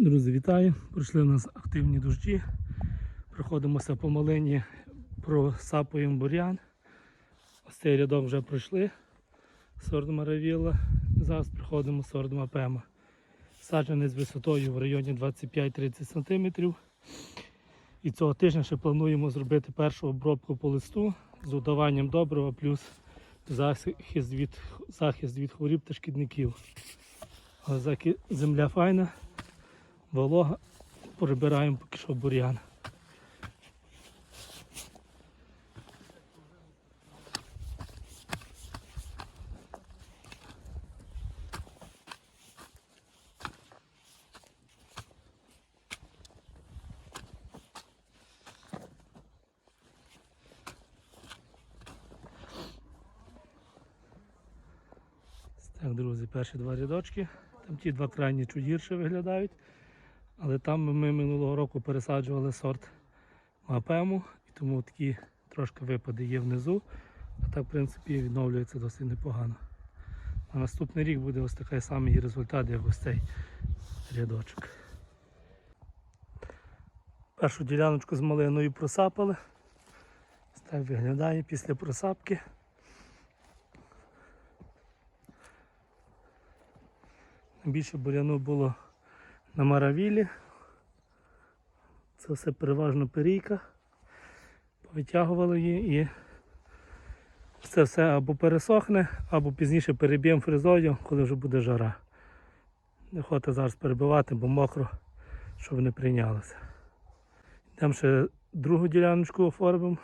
Друзі, вітаю! Прийшли у нас активні дощі. Проходимося по малині, просапуємо бур'ян. Ось цей рядок вже пройшли. Сорт Маравіла. Зараз приходимо сорт Мапема. Саджаний з висотою в районі 25-30 см. І цього тижня ще плануємо зробити першу обробку по листу з додаванням добрива плюс захист від, захист від хворіб та шкідників. Земля файна, волога, прибираємо поки що бур'ян. Так, друзі, перші два рядочки. Там ті два крайні чуть гірше виглядають. Але там ми минулого року пересаджували сорт Мапему, і тому такі трошки випади є внизу. А так, в принципі, відновлюється досить непогано. На наступний рік буде ось такий самий результат, як ось цей рядочок. Першу діляночку з малиною просапали. Ось так виглядає після просапки. Більше буряну було на маравілі. Це все переважно перійка. Повитягували її і це все або пересохне, або пізніше переб'ємо фрезою, коли вже буде жара. Не хочете зараз перебивати, бо мокро, щоб не прийнялося. Йдемо ще другу діляночку оформимо